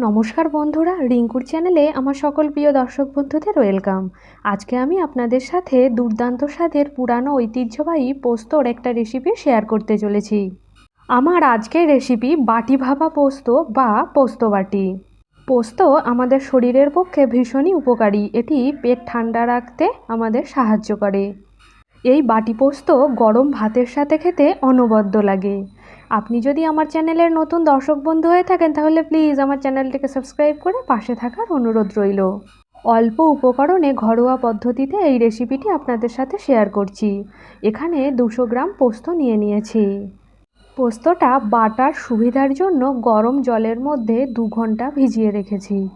নমস্কার বন্ধুরা, রিঙ্কুর চ্যানেলে আমার সকল প্রিয় দর্শক বন্ধুদের ওয়েলকাম। আজকে আমি আপনাদের সাথে দুর্দান্ত স্বাদের পুরানো ঐতিহ্যবাহী পোস্তর একটা রেসিপি শেয়ার করতে চলেছি। আমার আজকের রেসিপি বাটি ভাপা পোস্ত বা পোস্ত বাটি। পোস্ত আমাদের শরীরের পক্ষে ভীষণই উপকারী, এটি পেট ঠান্ডা রাখতে আমাদের সাহায্য করে। এই বাটি পোস্ত গরম ভাতের সাথে খেতে অনবদ্য লাগে। আপনি যদি আমার চ্যানেলের নতুন দর্শক বন্ধু হয়ে থাকেন, তাহলে প্লিজ আমার চ্যানেলটিকে সাবস্ক্রাইব করে পাশে থাকার অনুরোধ রইল। অল্প উপকরণে ঘরোয়া পদ্ধতিতে এই রেসিপিটি আপনাদের সাথে শেয়ার করছি। এখানে দুশো গ্রাম পোস্ত নিয়ে নিয়েছি। পোস্তটা বাটার সুবিধার জন্য গরম জলের মধ্যে দু ঘণ্টা ভিজিয়ে রেখেছি।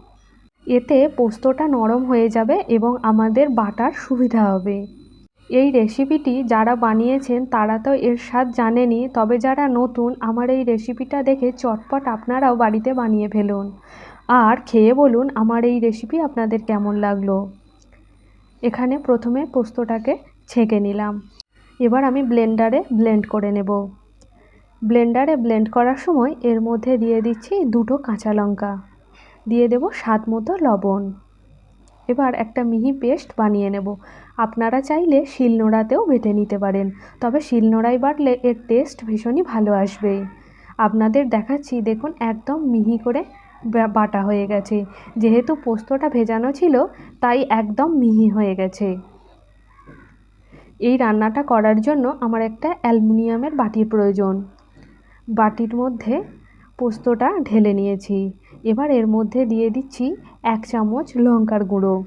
এতে পোস্তটা নরম হয়ে যাবে এবং আমাদের বাটার সুবিধা হবে। এই রেসিপিটি যারা বানিয়েছেন, তারা তো এর স্বাদ জানেনি। তবে যারা নতুন, আমার এই রেসিপিটা দেখে চটপট আপনারাও বাড়িতে বানিয়ে ফেলুন। আর খেয়ে বলুন, আমার এই রেসিপি আপনাদের কেমন লাগল। এখানে প্রথমে পোস্তটাকে ছেঁকে নিলাম। এবার আমি ব্লেন্ডারে ব্লেন্ড করে নেব। ব্লেন্ডারে ব্লেন্ড করার সময় এর মধ্যে দিয়ে দিচ্ছি দুটো কাঁচা লঙ্কা। দিয়ে দেব স্বাদ মতো লবণ। এবার একটা মিহি পেস্ট বানিয়ে নেব। আপনারা চাইলে শিলনোড়াতেও বেটে নিতে পারেন, তবে শিলনোড়ায় বাটলে এর টেস্ট ভীষণই ভালো আসবে। আপনাদের দেখাচ্ছি, দেখুন, একদম মিহি করে বাটা হয়ে গেছে। যেহেতু পোস্তটা ভেজানো ছিল, তাই একদম মিহি হয়ে গেছে। এই রান্নাটা করার জন্য আমার একটা অ্যালুমিনিয়ামের বাটির প্রয়োজন। বাটির মধ্যে পোস্তটা ঢেলে নিয়েছি। এবার এর মধ্যে দিয়ে দিচ্ছি এক চামচ লঙ্কার গুঁড়ো।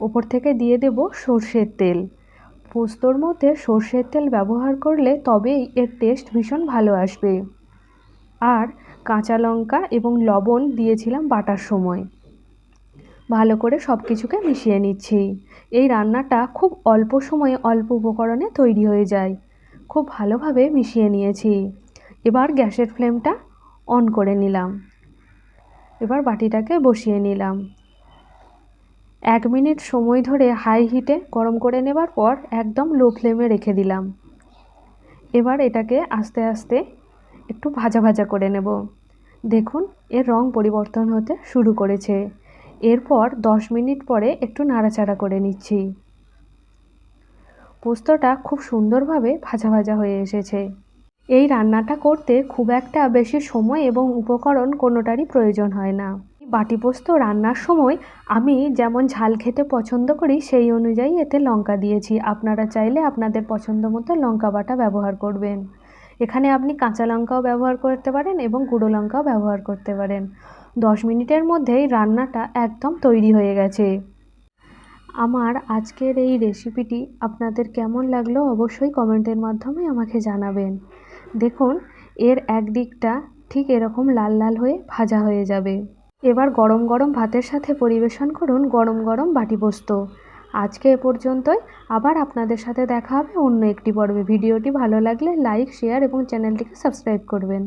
ওপর থেকে দিয়ে দেব সর্ষের তেল। পোস্তর মধ্যে সর্ষের তেল ব্যবহার করলে তবেই এর টেস্ট ভীষণ ভালো আসবে। আর কাঁচা লঙ্কা এবং লবণ দিয়েছিলাম বাটার সময়। ভালো করে সব কিছুকে মিশিয়ে নিচ্ছি। এই রান্নাটা খুব অল্প সময়ে অল্প উপকরণে তৈরি হয়ে যায়। খুব ভালোভাবে মিশিয়ে নিয়েছি। এবার গ্যাসের ফ্লেমটা অন করে নিলাম। এবার বাটিটাকে বসিয়ে নিলাম। এক মিনিট সময় ধরে হাই হিটে গরম করে নেবার পর একদম লো ফ্লেমে রেখে দিলাম। এবার এটাকে আস্তে আস্তে একটু ভাজা ভাজা করে নেব। দেখুন, এর রং পরিবর্তন হতে শুরু করেছে। এরপর দশ মিনিট পরে একটু নাড়াচাড়া করে নিচ্ছি। পোস্তটা খুব সুন্দরভাবে ভাজা ভাজা হয়ে এসেছে। এই রান্নাটা করতে খুব একটা বেশি সময় এবং উপকরণ কোনোটারই প্রয়োজন হয় না। বাটি পোস্ত রান্নার সময় আমি যেমন ঝাল খেতে পছন্দ করি, সেই অনুযায়ী এতে লঙ্কা দিয়েছি। আপনারা চাইলে আপনাদের পছন্দ মতো লঙ্কা বাটা ব্যবহার করবেন। এখানে আপনি কাঁচা লঙ্কাও ব্যবহার করতে পারেন এবং গুঁড়ো লঙ্কাও ব্যবহার করতে পারেন। দশ মিনিটের মধ্যেই রান্নাটা একদম তৈরি হয়ে গেছে। আমার আজকের এই রেসিপিটি আপনাদের কেমন লাগল অবশ্যই কমেন্টের মাধ্যমে আমাকে জানাবেন। দেখুন, এর এক দিকটা ঠিক এরকম লাল লাল হয়ে ভাজা হয়ে যাবে। এবার গরম গরম ভাতের সাথে পরিবেশন করুন গরম গরম বাটি পোস্ত। আজকে এ পর্যন্তই। আবার আপনাদের সাথে দেখা হবে অন্য একটি পর্বে। ভিডিওটি ভালো লাগলে লাইক, শেয়ার এবং চ্যানেলটিকে সাবস্ক্রাইব করবেন।